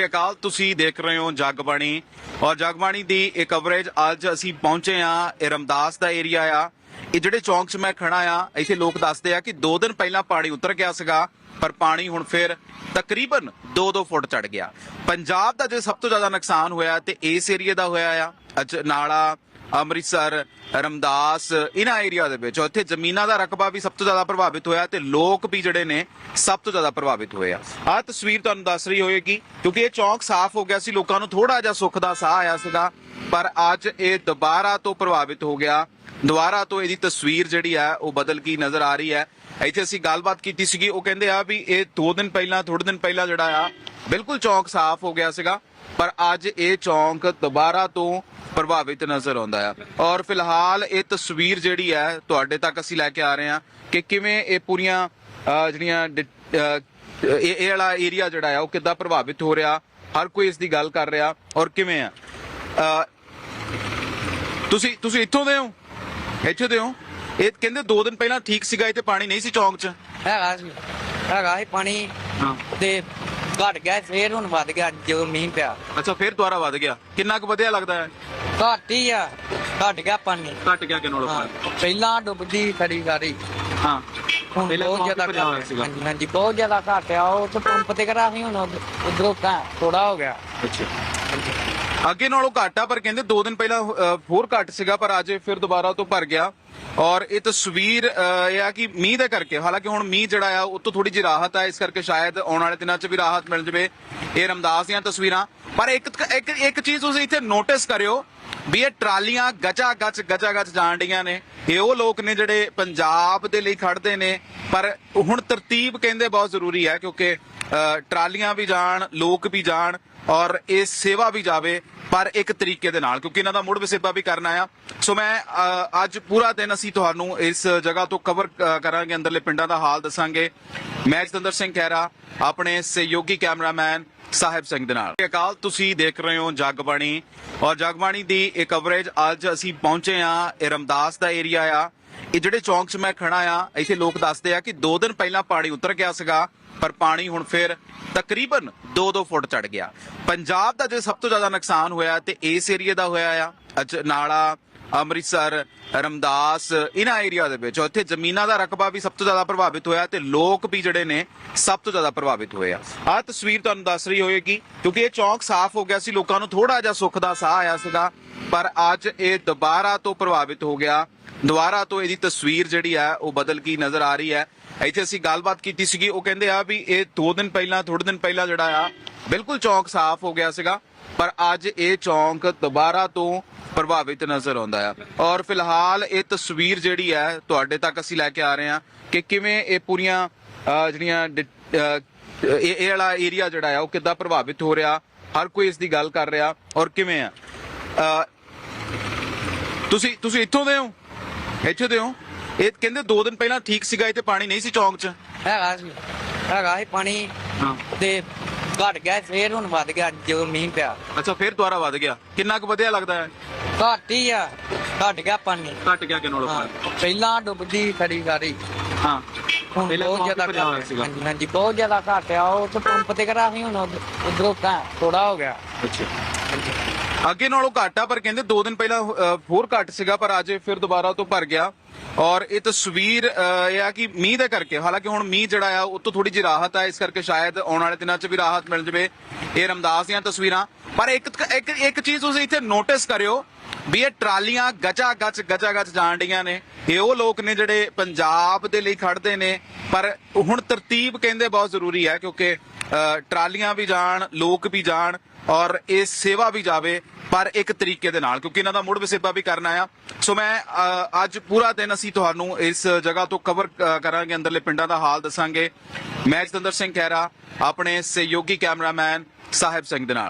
ਸਤਿ ਅਕਾਲ, ਤੁਸੀਂ ਦੇਖ ਰਹੇ ਹੋ ਜਗਬਾਣੀ ਔਰ ਜਗਬਾਣੀ ਦੀ ਇਹ ਕਵਰੇਜ ਅੱਜ ਅਸੀਂ ਪਹੁੰਚੇ ਆ ਇਹ ਦਾ ਏਰੀਆ ਆ। ਇਹ ਜਿਹੜੇ ਚੌਂਕ 'ਚ ਮੈਂ ਖੜਾ ਆ, ਇੱਥੇ ਲੋਕ ਦੱਸਦੇ ਆ ਕਿ 2 ਦਿਨ ਪਹਿਲਾਂ ਪਾਣੀ ਉਤਰ ਗਿਆ ਸੀਗਾ, ਪਰ ਪਾਣੀ ਹੁਣ ਫਿਰ ਤਕਰੀਬਨ 2-2 ਫੁੱਟ ਚੜ ਗਿਆ। ਪੰਜਾਬ ਦਾ ਜੇ ਸਭ ਤੋਂ ਜ਼ਿਆਦਾ ਨੁਕਸਾਨ ਹੋਇਆ ਤੇ ਇਸ ਏਰੀਆ ਦਾ ਹੋਇਆ ਆ, ਅਜ ਨਾਲਾ ਅੰਮ੍ਰਿਤਸਰ, ਰਮਦਾਸ ਇਹਨਾਂ ਏਰੀਆ ਦੇ ਵਿੱਚ। ਉੱਥੇ ਜ਼ਮੀਨਾਂ ਦਾ ਰਕਬਾ ਵੀ ਸਭ ਤੋਂ ਜ਼ਿਆਦਾ ਪ੍ਰਭਾਵਿਤ ਹੋਇਆ ਤੇ ਲੋਕ ਵੀ ਜਿਹੜੇ ਨੇ, ਸਭ ਤੋਂ ਜ਼ਿਆਦਾ ਪ੍ਰਭਾਵਿਤ ਹੋਏ ਆ। ਆਹ ਤਸਵੀਰ ਤੁਹਾਨੂੰ ਦੱਸ ਰਹੀ ਹੋਏਗੀ, ਕਿਉਂਕਿ ਇਹ ਚੌਂਕ ਸਾਫ਼ ਹੋ ਗਿਆ ਸੀ, ਲੋਕਾਂ ਨੂੰ ਥੋੜਾ ਜਿਹਾ ਸੁੱਖ ਦਾ ਸਾਹ ਆਇਆ ਸੀਗਾ, ਪਰ ਅੱਜ ਇਹ ਦੁਬਾਰਾ ਤੋਂ ਪ੍ਰਭਾਵਿਤ ਹੋ ਗਿਆ। ਦੁਬਾਰਾ ਤੋਂ ਇਹਦੀ ਤਸਵੀਰ ਜਿਹੜੀ ਆ, ਉਹ ਬਦਲ ਗਈ ਨਜ਼ਰ ਆ ਰਹੀ ਹੈ। ਇੱਥੇ ਅਸੀਂ ਗੱਲਬਾਤ ਕੀਤੀ ਸੀਗੀ, ਉਹ ਕਹਿੰਦੇ ਆ ਵੀ ਇਹ 2 ਦਿਨ ਪਹਿਲਾਂ ਥੋੜੇ ਦਿਨ ਪਹਿਲਾਂ ਜਿਹੜਾ ਆ, ਬਿਲਕੁਲ ਚੌਂਕ ਸਾਫ਼ ਹੋ ਗਿਆ ਸੀਗਾ, ਪਰ ਅੱਜ ਇਹ ਚੌਂਕ ਦੁਬਾਰਾ ਤੋਂ ਪ੍ਰਭਾਵਿਤ ਨਜ਼ਰ ਆਉਂਦਾ ਆ। ਔਰ ਫਿਲਹਾਲ ਇਹ ਤਸਵੀਰ ਜਿਹੜੀ ਹੈ ਤੁਹਾਡੇ ਤੱਕ ਅਸੀਂ ਲੈ ਕੇ ਆ ਰਹੇ ਹਾਂ ਕਿ ਕਿਵੇਂ ਇਹ ਪੂਰੀਆਂ ਜਿਹੜੀਆਂ ਇਹ ਇਹ ਵਾਲਾ ਏਰੀਆ ਜਿਹੜਾ ਆ ਉਹ ਕਿੱਦਾਂ ਪ੍ਰਭਾਵਿਤ ਹੋ ਰਿਹਾ ਹਰ ਕੋਈ ਇਸ ਦੀ ਗੱਲ ਕਰ ਰਿਹਾ ਔਰ ਕਿਵੇਂ ਆ। ਤੁਸੀਂ ਤੁਸੀਂ ਇੱਥੋਂ ਦੇ ਹੋ? ਇੱਥੇ ਦੇ ਹੋ? ਇਹ ਕਹਿੰਦੇ 2 ਦਿਨ ਪਹਿਲਾਂ ਠੀਕ ਸੀਗਾ ਇੱਥੇ ਪਾਣੀ ਨਹੀਂ ਸੀ ਚੌਂਕ 'ਚ। ਹੈਗਾ ਸੀ ਹੈਗਾ ਸੀ ਪਾਣੀ। ਤੇ ਘਟ ਗਿਆ ਫੇਰ ਹੁਣ ਵੱਧ ਗਿਆ ਜਦੋਂ ਮੀਂਹ ਪਿਆ। ਅੱਛਾ ਫਿਰ ਦੁਬਾਰਾ ਵੱਧ ਗਿਆ। ਕਿੰਨਾ ਕੁ ਵਧਿਆ ਲੱਗਦਾ ਹੈ? ਘੱਟ ਹੀ ਆ ਘਟ ਗਿਆ ਪਾਣੀ। ਘਟ ਗਿਆ ਕਿੰਨੋਂ ਹਾਂ ਪਹਿਲਾਂ ਡੁੱਬਦੀ ਖੜੀ ਗਾੜੀ ਹਾਂ ਹੁਣ ਪਹਿਲਾਂ ਬਹੁਤ ਕਾਫੀ ਜ਼ਿਆਦਾ ਹੋਇਆ ਸੀਗਾ। ਹਾਂਜੀ ਹਾਂਜੀ ਬਹੁਤ ਜ਼ਿਆਦਾ ਘਟ ਆ। ਉਹ ਤੇ ਪੰਪ ਤੇ ਕਰਾ ਸੀ ਹੁਣ ਉਧਰੋਂ ਤਾਂ ਥੋੜਾ ਹੋ ਗਿਆ। ਅੱਛਾ। ਅੱਗੇ ਨਾਲੋਂ ਘੱਟ ਆ ਪਰ ਕਹਿੰਦੇ 2 ਦਿਨ ਪਹਿਲਾਂ ਅ, ਹੋਰ ਘੱਟ ਸੀਗਾ ਪਰ ਅੱਜ ਫਿਰ ਦੁਬਾਰਾ ਤੋਂ ਭਰ ਗਿਆ। ਔਰ ਇਹ ਤਸਵੀਰ ਅ, ਇਹ ਆ ਕਿ ਮੀਂਹ ਦੇ ਕਰਕੇ ਹਾਲਾਂਕਿ ਹੁਣ ਮੀਂਹ ਜਿਹੜਾ ਆ ਉਹ ਤੋਂ ਥੋੜੀ ਜਿਹੀ ਰਾਹਤ ਆ ਇਸ ਕਰਕੇ ਸ਼ਾਇਦ ਆਉਣ ਵਾਲੇ ਦਿਨਾਂ 'ਚ ਵੀ ਰਾਹਤ ਮਿਲ ਜਵੇ ਇਹ ਰਮਦਾਸ ਦੀਆਂ ਤਸਵੀਰਾਂ। ਪਰ ਇੱਕ ਇੱਕ ਇੱਕ ਚੀਜ਼ ਤੁਸੀਂ ਇੱਥੇ ਨੋਟਿਸ ਕਰਿਓ ਵੀ ਇਹ ਟਰਾਲੀਆਂ ਗਚਾ ਗਚ ਗਚਾ ਗਚ ਜਾਣ ਡੀਆਂ ਨੇ। ਇਹ ਉਹ ਲੋਕ ਨੇ ਜਿਹੜੇ ਪੰਜਾਬ ਦੇ ਲਈ ਖੜਦੇ ਨੇ। ਪਰ ਹੁਣ ਤਰਤੀਬ ਕਹਿੰਦੇ ਬਹੁਤ ਜ਼ਰੂਰੀ ਹੈ ਕਿਉਂਕਿ ਟਰਾਲੀਆਂ ਵੀ ਜਾਣ, ਲੋਕ ਵੀ ਜਾਣ ਔਰ ਇਹ ਸੇਵਾ ਵੀ ਜਾਵੇ ਪਰ ਇੱਕ ਤਰੀਕੇ ਦੇ ਨਾਲ, ਕਿਉਂਕਿ ਇਹਨਾਂ ਦਾ ਮੁੜ ਵਸੇਬਾ ਵੀ ਕਰਨਾ ਆ ਸੋ ਮੈਂ ਅੱਜ ਪੂਰਾ ਦਿਨ ਅਸੀਂ ਤੁਹਾਨੂੰ ਇਸ ਜਗ੍ਹਾ ਤੋਂ ਕਵਰ ਕਰਾਂਗੇ, ਅੰਦਰਲੇ ਪਿੰਡਾਂ ਦਾ ਹਾਲ ਦੱਸਾਂਗੇ। ਮੈਂ ਜਤਿੰਦਰ ਸਿੰਘ ਖਹਿਰਾ, ਆਪਣੇ ਸਹਿਯੋਗੀ ਕੈਮਰਾਮੈਨ ਸਾਹਿਬ ਸਿੰਘ ਦੇ ਨਾਲ। ਅਕਾਲ, ਤੁਸੀਂ ਦੇਖ ਰਹੇ ਹੋ ਜਗਬਾਣੀ। ਔਰ ਜਗਬਾਣੀ ਦੀ ਇਹ ਕਵਰੇਜ ਅੱਜ ਅਸੀਂ ਪਹੁੰਚੇ ਆ ਇਹ ਦਾ ਏਰੀਆ ਆ। ਇਹ ਜਿਹੜੇ ਚੌਂਕ 'ਚ ਮੈਂ ਖੜਾ ਆ, ਇੱਥੇ ਲੋਕ ਦੱਸਦੇ ਆ ਕਿ 2 ਦਿਨ ਪਹਿਲਾਂ ਪਾਣੀ ਉਤਰ ਗਿਆ ਸੀਗਾ, ਪਰ ਪਾਣੀ ਹੁਣ ਫਿਰ ਤਕਰੀਬਨ 2-2 ਫੁੱਟ ਚੜ ਗਿਆ। ਪੰਜਾਬ ਦਾ ਜੇ ਸਭ ਤੋਂ ਜ਼ਿਆਦਾ ਨੁਕਸਾਨ ਹੋਇਆ ਤੇ ਇਸ ਏਰੀਆ ਦਾ ਹੋਇਆ ਆ, ਅਜ ਨਾਲਾ ਅੰਮ੍ਰਿਤਸਰ, ਰਮਦਾਸ ਇਹਨਾਂ ਏਰੀਆ ਦੇ ਵਿੱਚ। ਉੱਥੇ ਜ਼ਮੀਨਾਂ ਦਾ ਰਕਬਾ ਵੀ ਸਭ ਤੋਂ ਜ਼ਿਆਦਾ ਪ੍ਰਭਾਵਿਤ ਹੋਇਆ ਤੇ ਲੋਕ ਵੀ ਜਿਹੜੇ ਨੇ, ਸਭ ਤੋਂ ਜ਼ਿਆਦਾ ਪ੍ਰਭਾਵਿਤ ਹੋਏ ਆ। ਆਹ ਤਸਵੀਰ ਤੁਹਾਨੂੰ ਦੱਸ ਰਹੀ ਹੋਏਗੀ, ਕਿਉਂਕਿ ਇਹ ਚੌਂਕ ਸਾਫ਼ ਹੋ ਗਿਆ ਸੀ, ਲੋਕਾਂ ਨੂੰ ਥੋੜਾ ਜਿਹਾ ਸੁੱਖ ਦਾ ਸਾਹ ਆਇਆ ਸੀਗਾ, ਪਰ ਅੱਜ ਇਹ ਦੁਬਾਰਾ ਤੋਂ ਪ੍ਰਭਾਵਿਤ ਹੋ ਗਿਆ। ਦੁਬਾਰਾ ਤੋਂ ਇਹਦੀ ਤਸਵੀਰ ਜਿਹੜੀ ਆ, ਉਹ ਬਦਲ ਗਈ ਨਜ਼ਰ ਆ ਰਹੀ ਹੈ। ਇੱਥੇ ਅਸੀਂ ਗੱਲਬਾਤ ਕੀਤੀ ਸੀਗੀ, ਉਹ ਕਹਿੰਦੇ ਆ ਵੀ ਇਹ 2 ਦਿਨ ਪਹਿਲਾਂ ਥੋੜੇ ਦਿਨ ਪਹਿਲਾਂ ਜਿਹੜਾ ਆ, ਬਿਲਕੁਲ ਚੌਂਕ ਸਾਫ਼ ਹੋ ਗਿਆ ਸੀਗਾ, ਪਰ ਅੱਜ ਇਹ ਚੌਂਕ ਦੁਬਾਰਾ ਤੋਂ ਪ੍ਰਭਾਵਿਤ ਨਜ਼ਰ ਆਉਂਦਾ ਆ। ਔਰ ਫਿਲਹਾਲ ਇਹ ਤਸਵੀਰ ਜਿਹੜੀ ਹੈ ਤੁਹਾਡੇ ਤੱਕ ਅਸੀਂ ਲੈ ਕੇ ਆ ਰਹੇ ਹਾਂ ਕਿ ਕਿਵੇਂ ਇਹ ਪੂਰੀਆਂ ਜਿਹੜੀਆਂ ਇਹ ਇਹ ਵਾਲਾ ਏਰੀਆ ਜਿਹੜਾ ਆ ਉਹ ਕਿੱਦਾਂ ਪ੍ਰਭਾਵਿਤ ਹੋ ਰਿਹਾ ਹਰ ਕੋਈ ਇਸ ਦੀ ਗੱਲ ਕਰ ਰਿਹਾ ਔਰ ਕਿਵੇਂ ਆ। ਤੁਸੀਂ ਤੁਸੀਂ ਇੱਥੋਂ ਦੇ ਹੋ? ਇੱਥੇ ਦੇ ਹੋ? ਇਹ ਕਹਿੰਦੇ 2 ਦਿਨ ਪਹਿਲਾਂ ਠੀਕ ਸੀਗਾ ਇੱਥੇ ਪਾਣੀ ਨਹੀਂ ਸੀ ਚੌਂਕ 'ਚ। ਹੈਗਾ ਸੀ ਹੈਗਾ ਸੀ ਪਾਣੀ। ਤੇ ਘਟ ਗਿਆ ਫੇਰ ਹੁਣ ਵੱਧ ਗਿਆ ਜਦੋਂ ਮੀਂਹ ਪਿਆ। ਅੱਛਾ ਫਿਰ ਦੁਬਾਰਾ ਵੱਧ ਗਿਆ। ਕਿੰਨਾ ਕੁ ਵਧਿਆ ਲੱਗਦਾ ਹੈ? ਘੱਟ ਹੀ ਆ ਘਟ ਗਿਆ ਪਾਣੀ। ਘਟ ਗਿਆ ਕਿੰਨੋਂ ਹਾਂ ਪਹਿਲਾਂ ਡੁੱਬਦੀ ਖੜੀ ਗਾੜੀ ਹਾਂ ਹੁਣ ਪਹਿਲਾਂ ਬਹੁਤ ਕਾਫੀ ਜ਼ਿਆਦਾ ਹੋਇਆ ਸੀਗਾ। ਹਾਂਜੀ ਹਾਂਜੀ ਬਹੁਤ ਜ਼ਿਆਦਾ ਘਟ ਆ। ਉਹ ਤੇ ਪੰਪ ਤੇ ਕਰਾ ਸੀ ਹੁਣ ਉਧਰੋਂ ਤਾਂ ਥੋੜਾ ਹੋ ਗਿਆ। ਅੱਛਾ। ਅੱਗੇ ਨਾਲੋਂ ਘੱਟ ਆ ਪਰ ਕਹਿੰਦੇ 2 ਦਿਨ ਪਹਿਲਾਂ ਅ, ਹੋਰ ਘੱਟ ਸੀਗਾ ਪਰ ਅੱਜ ਫਿਰ ਦੁਬਾਰਾ ਤੋਂ ਭਰ ਗਿਆ। ਔਰ ਇਹ ਤਸਵੀਰ ਅ, ਇਹ ਆ ਕਿ ਮੀਂਹ ਦੇ ਕਰਕੇ ਹਾਲਾਂਕਿ ਹੁਣ ਮੀਂਹ ਜਿਹੜਾ ਆ ਉਹ ਤੋਂ ਥੋੜੀ ਜਿਹੀ ਰਾਹਤ ਆ ਇਸ ਕਰਕੇ ਸ਼ਾਇਦ ਆਉਣ ਵਾਲੇ ਦਿਨਾਂ 'ਚ ਵੀ ਰਾਹਤ ਮਿਲ ਜਵੇ ਇਹ ਰਮਦਾਸ ਦੀਆਂ ਤਸਵੀਰਾਂ। ਪਰ ਇੱਕ ਇੱਕ ਇੱਕ ਚੀਜ਼ ਤੁਸੀਂ ਇੱਥੇ ਨੋਟਿਸ ਕਰਿਓ ਵੀ ਇਹ ਟਰਾਲੀਆਂ ਗਚਾ ਗਚ ਗਚਾ ਗਚ ਜਾਣ ਡੀਆਂ ਨੇ। ਇਹ ਉਹ ਲੋਕ ਨੇ ਜਿਹੜੇ ਪੰਜਾਬ ਦੇ ਲਈ ਖੜਦੇ ਨੇ। ਪਰ ਹੁਣ ਤਰਤੀਬ ਕਹਿੰਦੇ ਬਹੁਤ ਜ਼ਰੂਰੀ ਹੈ ਕਿਉਂਕਿ ਟਰਾਲੀਆਂ ਵੀ ਜਾਣ, ਲੋਕ ਵੀ ਜਾਣ ਔਰ ਇਹ ਸੇਵਾ ਵੀ ਜਾਵੇ ਪਰ ਇੱਕ ਤਰੀਕੇ ਦੇ ਨਾਲ, ਕਿਉਂਕਿ ਇਹਨਾਂ ਦਾ ਮੁੜ ਵਸੇਬਾ ਵੀ ਕਰਨਾ ਆ ਸੋ ਮੈਂ ਅੱਜ ਪੂਰਾ ਦਿਨ ਅਸੀਂ ਤੁਹਾਨੂੰ ਇਸ ਜਗ੍ਹਾ ਤੋਂ ਕਵਰ ਕਰਾਂਗੇ, ਅੰਦਰਲੇ ਪਿੰਡਾਂ ਦਾ ਹਾਲ ਦੱਸਾਂਗੇ। ਮੈਂ ਜਤਿੰਦਰ ਸਿੰਘ ਖਹਿਰਾ, ਆਪਣੇ ਸਹਿਯੋਗੀ ਕੈਮਰਾਮੈਨ ਸਾਹਿਬ ਸਿੰਘ ਦੇ ਨਾਲ।